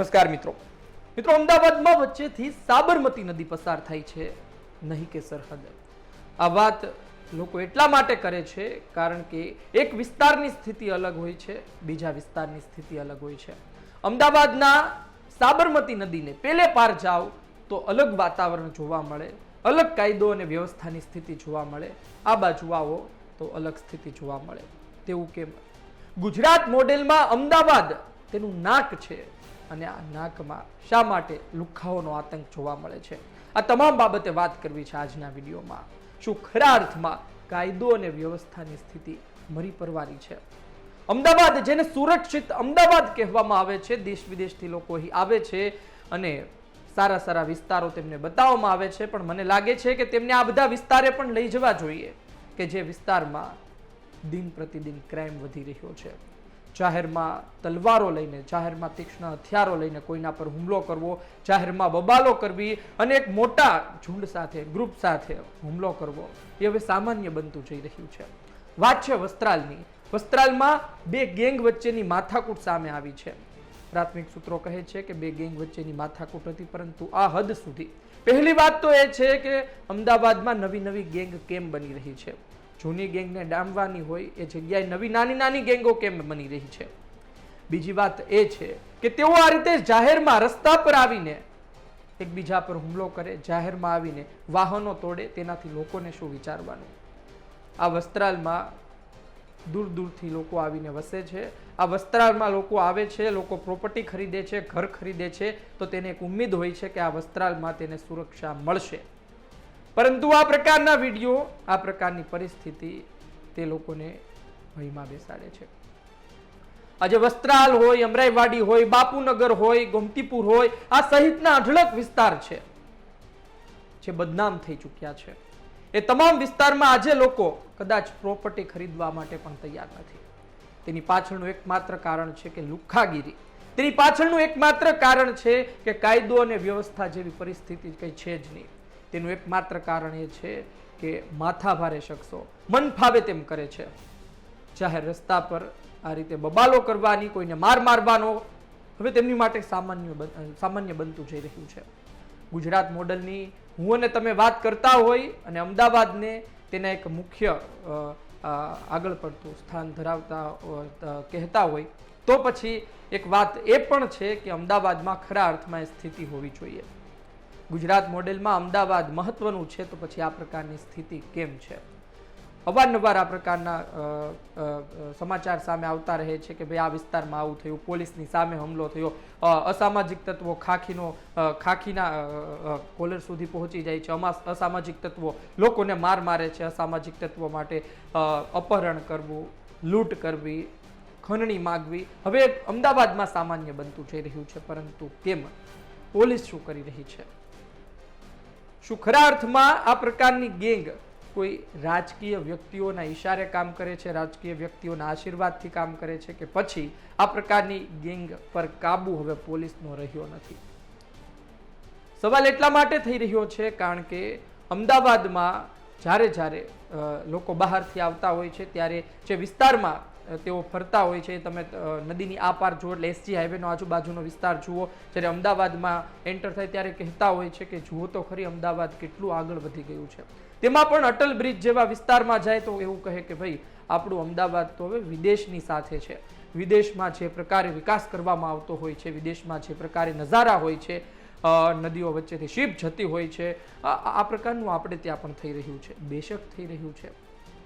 નમસ્કાર મિત્રો. મિત્રો, અમદાવાદમાં વચ્ચેથી સાબરમતી નદી પસાર થાય છે. નહીં કે સરહદ. આ વાત લોકો એટલા માટે કરે છે કારણ કે એક વિસ્તારની સ્થિતિ અલગ હોય છે, બીજા વિસ્તારની સ્થિતિ અલગ હોય છે. અમદાવાદના સાબરમતી નદીને પેલે પાર જાઓ તો અલગ વાતાવરણ જોવા મળે, અલગ કાયદો અને વ્યવસ્થાની સ્થિતિ જોવા મળે, આ બાજુ આવો તો અલગ સ્થિતિ જોવા મળે. તેવું કેમ? ગુજરાત મોડેલમાં અમદાવાદ તેનું નાક છે. અને આ નાકમાં શા માટે લુખાઓનો આતંક જોવા મળે છે? આ તમામ બાબતે વાત કરવી છે આજના વિડીયોમાં. શું ખરા અર્થમાં કાયદો અને વ્યવસ્થાની સ્થિતિ મરી પરવારી છે? અમદાવાદ, જેને સુરક્ષિત અમદાવાદ કહેવામાં આવે છે, દેશ વિદેશથી લોકો અહીં આવે છે અને સારા સારા વિસ્તારો તેમને બતાવવામાં આવે છે, પણ મને લાગે છે કે તેમને આ બધા વિસ્તારે પણ લઈ જવા જોઈએ કે જે વિસ્તારમાં દિન પ્રતિદિન ક્રાઇમ વધી રહ્યો છે. જાહેરમાં તલવારો લઈને, જાહેરમાં તીક્ષ્ણ હથિયારો લઈને કોઈના પર હુમલો કરવો, જાહેરમાં બબાલો કરવી અને એક મોટા ઝુંડ સાથે, ગ્રુપ સાથે હુમલો કરવો, એ હવે સામાન્ય બનતું જઈ રહ્યું છે. વાત છે વસ્ત્રાલની. વસ્ત્રાલમાં બે ગેંગ વચ્ચેની માથાકૂટ સામે આવી છે. પ્રાથમિક સૂત્રો કહે છે કે બે ગેંગ વચ્ચેની માથાકૂટ હતી, પરંતુ આ હદ સુધી. પહેલી વાત તો એ છે કે અમદાવાદમાં નવી નવી ગેંગ કેમ બની રહી છે? જૂની ગેંગને ડામવાની હોય એ જગ્યાએ નવી નાની નાની ગેંગો કેમ બની રહી છે? બીજી વાત એ છે કે તેઓ આ રીતે જાહેરમાં રસ્તા પર આવીને એકબીજા પર હુમલો કરે, જાહેરમાં આવીને વાહનો તોડે, તેનાથી લોકોને શું વિચારવાનું? આ વસ્ત્રાલમાં દૂર દૂરથી લોકો આવીને વસે છે. આ વસ્ત્રાલમાં લોકો આવે છે, લોકો પ્રોપર્ટી ખરીદે છે, ઘર ખરીદે છે, તો તેને એક ઉમ્મીદ હોય છે કે આ વસ્ત્રાલમાં તેને સુરક્ષા મળશે. પરંતુ આ પ્રકારના વીડિયો, આ પ્રકારની પરિસ્થિતિ તે લોકોને ભયમાં બેસાડે છે. આજે વસ્ત્રાલ હોય, અમરાઈવાડી હોય, બાપુનગર હોય, ગોમતીપુર હોય, આ સહિતના અઢળક વિસ્તાર છે, જે બદનામ થઈ ચૂક્યા છે. એ તમામ વિસ્તારમાં આજે લોકો કદાચ પ્રોપર્ટી ખરીદવા માટે પણ તૈયાર નથી. તેની પાછળનું એકમાત્ર કારણ છે કે લુખ્ખાગીરી તેની પાછળનું એકમાત્ર કારણ છે કે કાયદો અને વ્યવસ્થા જેવી પરિસ્થિતિ કંઈ છે જ નહીં. તેનું એકમાત્ર કારણ એ છે કે માથા ભારે શખ્સો મન ફાવે તેમ કરે છે. જાહેર રસ્તા પર આ રીતે બબાલો કરવાની, કોઈને માર મારવાનો, હવે તેમની માટે સામાન્ય સામાન્ય બનતું જઈ રહ્યું છે. ગુજરાત મોડલની હું અને તમે વાત કરતા હોય અને અમદાવાદને તેના એક મુખ્ય આગળ પડતું સ્થાન ધરાવતા કહેતા હોય, તો પછી એક વાત એ પણ છે કે અમદાવાદમાં ખરા અર્થમાં સ્થિતિ હોવી જોઈએ. ગુજરાત મોડેલમાં અમદાવાદ મહત્વનું છે, તો પછી આ પ્રકારની સ્થિતિ કેમ છે? અવારનવાર આ પ્રકારના સમાચાર સામે આવતા રહે છે કે ભાઈ આ વિસ્તારમાં આવું થયું, પોલીસની સામે હુમલો થયો. અસામાજિક તત્વો ખાખીનો ખાખીના કોલર સુધી પહોંચી જાય છે. અસામાજિક તત્વો લોકોને માર મારે છે. અસામાજિક તત્વો માટે અપહરણ કરવું, લૂંટ કરવી, ખંડણી માગવી. હવે અમદાવાદમાં સામાન્ય બનતું જઈ રહ્યું છે, પરંતુ તેમ પોલીસ શું કરી રહી છે? શું ખરા અર્થમાં આ પ્રકારની ગેંગ કોઈ રાજકીય વ્યક્તિઓના ઈશારે કામ કરે છે, રાજકીય વ્યક્તિઓના આશીર્વાદથી કામ કરે છે કે પછી આ પ્રકારની ગેંગ પર કાબુ હવે પોલીસનો રહ્યો નથી? સવાલ એટલા માટે થઈ રહ્યો છે કારણ કે અમદાવાદમાં જ્યારે જ્યારે લોકો બહારથી આવતા હોય છે, ત્યારે જે વિસ્તારમાં તેઓ ફરતા હોય છે. તમે નદીની આ પાર જુઓ એટલે એસજી હાઈવેનો આજુબાજુનો વિસ્તાર જુઓ. જ્યારે અમદાવાદમાં એન્ટર થાય ત્યારે કહેતા હોય છે કે જુઓ તો ખરી અમદાવાદ કેટલું આગળ વધી ગયું છે. તેમાં પણ અટલ બ્રિજ જેવા વિસ્તારમાં જાય તો એવું કહે કે ભાઈ, આપણું અમદાવાદ તો હવે વિદેશની સાથે છે. વિદેશમાં જે પ્રકારે વિકાસ કરવામાં આવતો હોય છે, વિદેશમાં જે પ્રકારે નજારા હોય છે નદીઓ વચ્ચેથી શિપ જતી હોય છે. આ પ્રકારનું આપણે ત્યાં પણ થઈ રહ્યું છે. બેશક થઈ રહ્યું છે.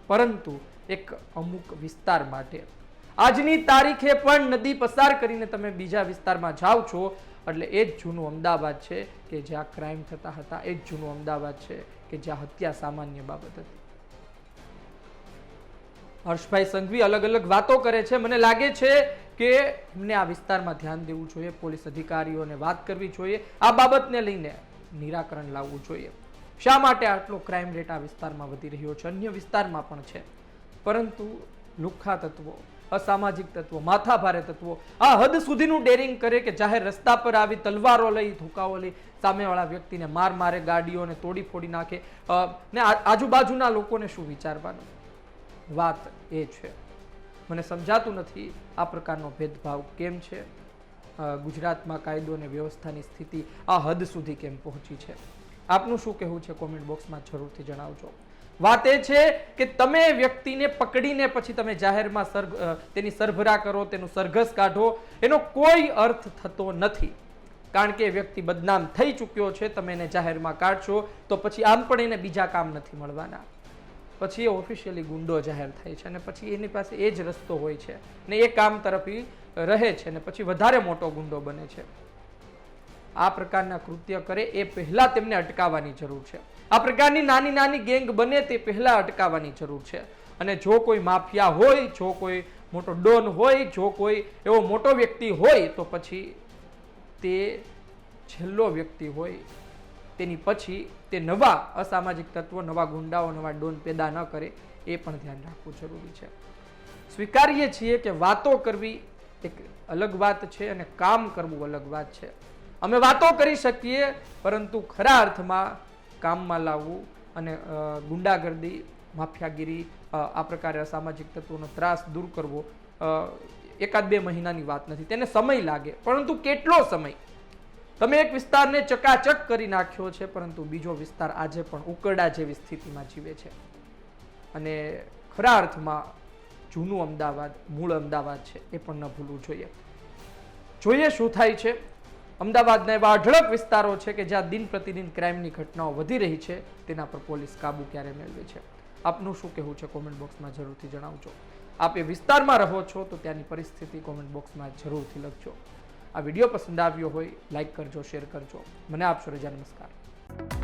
પરંતુ એક અમુક વિસ્તાર માટે. આજની તારીખે પણ નદી પસાર કરીને તમે બીજા વિસ્તારમાં જાઓ છો, એટલે એ જ જૂનું અમદાવાદ છે કે જ્યાં ક્રાઇમ થતા હતા, એ જ જૂનું અમદાવાદ છે કે જ્યાં હત્યા સામાન્ય બાબત હતી. હર્ષભાઈ સંઘવી અલગ અલગ વાતો કરે છે. મને લાગે છે કે એમને આ વિસ્તારમાં ધ્યાન દેવું જોઈએ, પોલીસ અધિકારીઓને વાત કરવી જોઈએ. આ બાબતને લઈને નિરાકરણ લાવવું જોઈએ. શા માટે આટલો ક્રાઇમ રેટ આ વિસ્તારમાં વધી રહ્યો છે? અન્ય વિસ્તારમાં પણ છે. પરંતુ લુખ્ખા તત્વો, અસામાજિક તત્વો, માથાભારે તત્વો, આ હદ સુધીનું ડેરિંગ કરે કે જાહેર રસ્તા પર આવી તલવારો લઈ, ધોકાઓ લઈ સામેવાળા વ્યક્તિને માર મારે, ગાડીઓને તોડી ફોડી નાખે. ને આજુબાજુના લોકોને શું વિચારવાનું? વાત એ છે. મને સમજાતું નથી આ પ્રકારનો ભેદભાવ કેમ છે? ગુજરાતમાં કાયદો અને વ્યવસ્થાની સ્થિતિ આ હદ સુધી કેમ પહોંચી છે? આપનું શું કહેવું છે કોમેન્ટ બોક્સમાં જરૂરથી જણાવજો. વાત એ છે કે તમે વ્યક્તિને પકડીને પછી તમે જાહેરમાં સર તેની સરભરા કરો, તેનું સરઘસ કાઢો, એનો કોઈ અર્થ થતો નથી. કારણ કે વ્યક્તિ બદનામ થઈ ચૂક્યો છે, તમે એને જાહેરમાં કાઢશો, તો પછી આમ પણ એને બીજા કામ નથી મળવાના. પછી એ ઓફિશિયલી ગુંડો જાહેર થાય છે અને પછી એની પાસે એ જ રસ્તો હોય છે. ને એ કામ તરફ રહે છે ને પછી વધારે મોટો ગુંડો બને છે. આ પ્રકારના કૃત્ય કરે એ પહેલા તેમને અટકાવવાની જરૂર છે. આ પ્રકારની નાની નાની ગેંગ બને તે પહેલા અટકાવવાની જરૂર છે. અને જો કોઈ માફિયા હોય, જો કોઈ મોટો ડોન હોય, જો કોઈ એવો મોટો વ્યક્તિ હોય, તો પછી તે છેલ્લો વ્યક્તિ હોય. તેની પછી તે નવા અસામાજિક તત્વો, નવા ગુંડાઓ, નવા ડોન પેદા ન કરે, એ પણ ધ્યાન રાખવું જરૂરી છે. સ્વીકારીએ છીએ કે વાતો કરવી એક અલગ વાત છે અને કામ કરવું અલગ વાત છે. અમે વાતો કરી શકીએ, પરંતુ ખરા અર્થમાં કામમાં લાવવું અને ગુંડાગર્દી, માફિયાગીરી આ પ્રકારે અસામાજિક તત્વોનો ત્રાસ દૂર કરવો એકાદ બે મહિનાની વાત નથી. તેને સમય લાગે, પરંતુ કેટલો સમય? તમે એક વિસ્તારને ચકાચક કરી નાખ્યો છે, પરંતુ બીજો વિસ્તાર આજે પણ ઉકરડા જેવી સ્થિતિમાં જીવે છે. અને ખરા અર્થમાં જૂનું અમદાવાદ, મૂળ અમદાવાદ છે, એ પણ ન ભૂલવું જોઈએ. જોઈએ શું થાય છે? અમદાવાદના એવા અઢળક વિસ્તારો છે કે જ્યાં દિન પ્રતિદિન ક્રાઇમની ઘટનાઓ વધી રહી છે, તેના પર પોલીસ કાબુ ક્યારે મેળવે છે? આપનું શું કહેવું છે કોમેન્ટ બોક્સમાં જરૂરથી જણાવજો. આપ એ વિસ્તારમાં રહો છો તો ત્યાંની પરિસ્થિતિ કોમેન્ટ બોક્સમાં જરૂરથી લખજો. આ વીડિયો પસંદ આવ્યો હોય, લાઇક કરજો, શેર કરજો. મને આપશો રજા, નમસ્કાર.